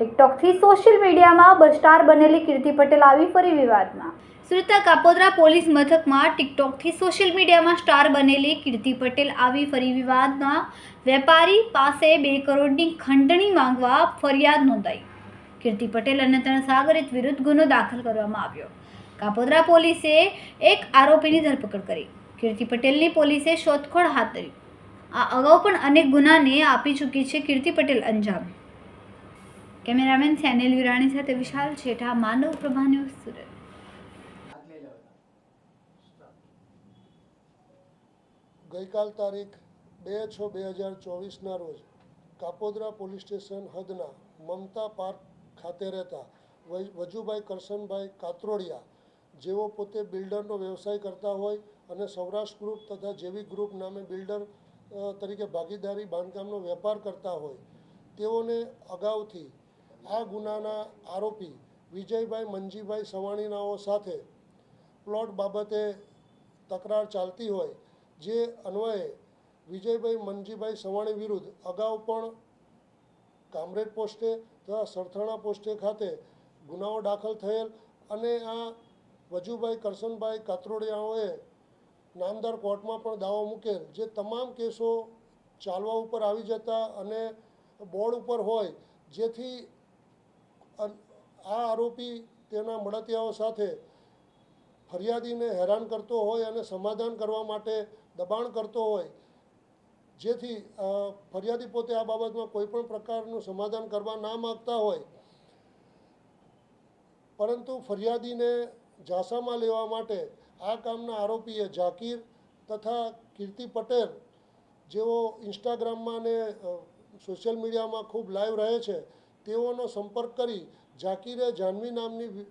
ટિકટોકથી social મીડિયામાં બસ્ટાર બનેલી કીર્તિ પટેલ આવી ફરી વિવાદમાં. સુરતના કાપોદરા પોલીસ મથકમાં ટિકટોકથી સોશિયલ મીડિયામાં સ્ટાર બનેલી કીર્તિ પટેલ આવી ફરી વિવાદમાં વેપારી પાસે બે કરોડની ખંડણી માંગવા ફરિયાદ નોંધાઈ. કીર્તિ પટેલ અને તેના સાગરિત વિરુદ્ધ ગુનો દાખલ કરવામાં આવ્યો. કાપોદરા પોલીસે એક આરોપીની ધરપકડ કરી. કીર્તિ પટેલની પોલીસે શોધખોળ હાથ ધરી. આ અગાઉ પણ અનેક ગુનાને આપી ચૂકી છે કીર્તિ પટેલ અંજામ. કેમેરામેન સેનેલ વિરાણી સાથે વિશાલ છેઠા, માનવ પ્રભા ન્યૂઝ સુરત. ગઈકાલ તારીખ બે છ બે હજાર ચોવીસના રોજ કાપોદરા પોલીસ સ્ટેશન હદના મમતા પાર્ક ખાતે રહેતા વજુભાઈ કરશનભાઈ કાત્રોડિયા જેઓ પોતે બિલ્ડરનો વ્યવસાય કરતા હોય અને સૌરાષ્ટ્ર ગ્રુપ તથા જેવી ગ્રુપ નામે બિલ્ડર તરીકે ભાગીદારી બાંધકામનો વેપાર કરતા હોય, તેઓને અગાઉથી આ ગુનાના આરોપી વિજયભાઈ મંજીભાઈ સવાણીનાઓ સાથે પ્લોટ બાબતે તકરાર ચાલતી હોય, જે અન્વયે વિજયભાઈ મનજીભાઈ સવાણી વિરુદ્ધ અગાઉ પણ કામરેડ પોસ્ટે તથા સરથાણા પોસ્ટે ખાતે ગુનાઓ દાખલ થયેલ અને આ વજુભાઈ કરશનભાઈ કાતરોડિયાઓએ નામદાર કોર્ટમાં પણ દાવો મૂકેલ, જે તમામ કેસો ચાલવા ઉપર આવી જતા અને બોર્ડ ઉપર હોય, જેથી આ આરોપી તેના મળતિયાઓ સાથે ફરિયાદીને હેરાન કરતો હોય અને સમાધાન કરવા માટે દબાણ કરતો હોય, જેથી ફરિયાદી પોતે આ બાબતમાં કોઈ પણ પ્રકારનું સમાધાન કરવા ના માગતા હોય. પરંતુ ફરિયાદીને ઝાંસામાં લેવા માટે આ કામના આરોપીએ ઝાકીર તથા કીર્તિ પટેલ, જેઓ ઇન્સ્ટાગ્રામમાં ને સોશિયલ મીડિયામાં ખૂબ લાઈવ રહે છે, તેઓનો સંપર્ક કરી ઝાકીરે જાહ્નવી નામની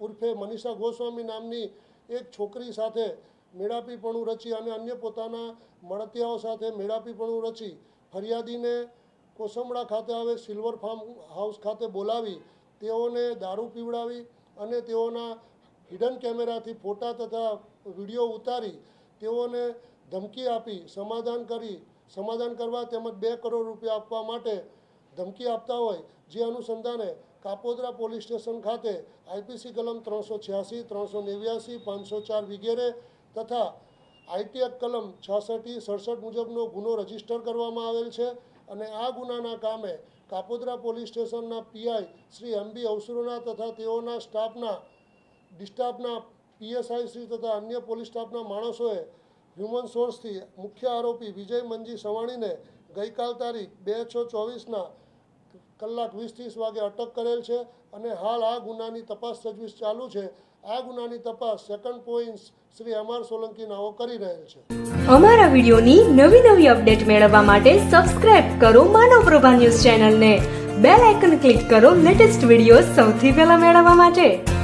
ઉર્ફે મનીષા ગોસ્વામી નામની એક છોકરી સાથે મેળાપીપણું રચી અને અન્ય પોતાના મળતિયાઓ સાથે મેળાપીપણું રચી ફરિયાદીને કોસમડા ખાતે આવે સિલ્વર ફાર્મ હાઉસ ખાતે બોલાવી તેઓને દારૂ પીવડાવી અને તેઓના હિડન કેમેરાથી ફોટા તથા વીડિયો ઉતારી તેઓને ધમકી આપી, સમાધાન કરી, સમાધાન કરવા તેમજ બે કરોડ રૂપિયા આપવા માટે ધમકી આપતા હોય જે અનુસંધાને કાપોદ્રા પોલીસ સ્ટેશન ખાતે આઈપીસી કલમ ત્રણસો છ્યાસી, ત્રણસો નેવ્યાસી, પાંચસો ચાર વગેરે તથા આઈટી કલમ છાસઠી સડસઠ મુજબનો ગુનો રજિસ્ટર કરવામાં આવેલ છે. અને આ ગુનાના કામે કાપોદ્રા પોલીસ સ્ટેશનના પીઆઈ શ્રી એમ બી અવસરોના તથા તેઓના સ્ટાફના, ડિસ્ટાફના, પીએસઆઈ શ્રી તથા અન્ય પોલીસ સ્ટાફના માણસોએ હ્યુમન સોર્સથી મુખ્ય આરોપી વિજય મંજી સવાણીને ગઈકાલ તારીખ બે છ ચોવીસના કલાક વીસ ત્રીસ વાગે અટક કરેલ છે અને હાલ આ ગુનાની તપાસ તજવીજ ચાલુ છે. આ ગુનાની તપાસ સેકન્ડ પોઈન્ટ શ્રી અમર સોલંકી નાઓ કરી રહેલ છે. અમારા વિડિયોની નવી નવી અપડેટ મેળવવા માટે સબસ્ક્રાઇબ કરો માનવ પ્રભા ન્યૂઝ ચેનલને. બેલ આઇકન ક્લિક કરો લેટેસ્ટ વીડિયો સૌથી પહેલા મેળવવા માટે.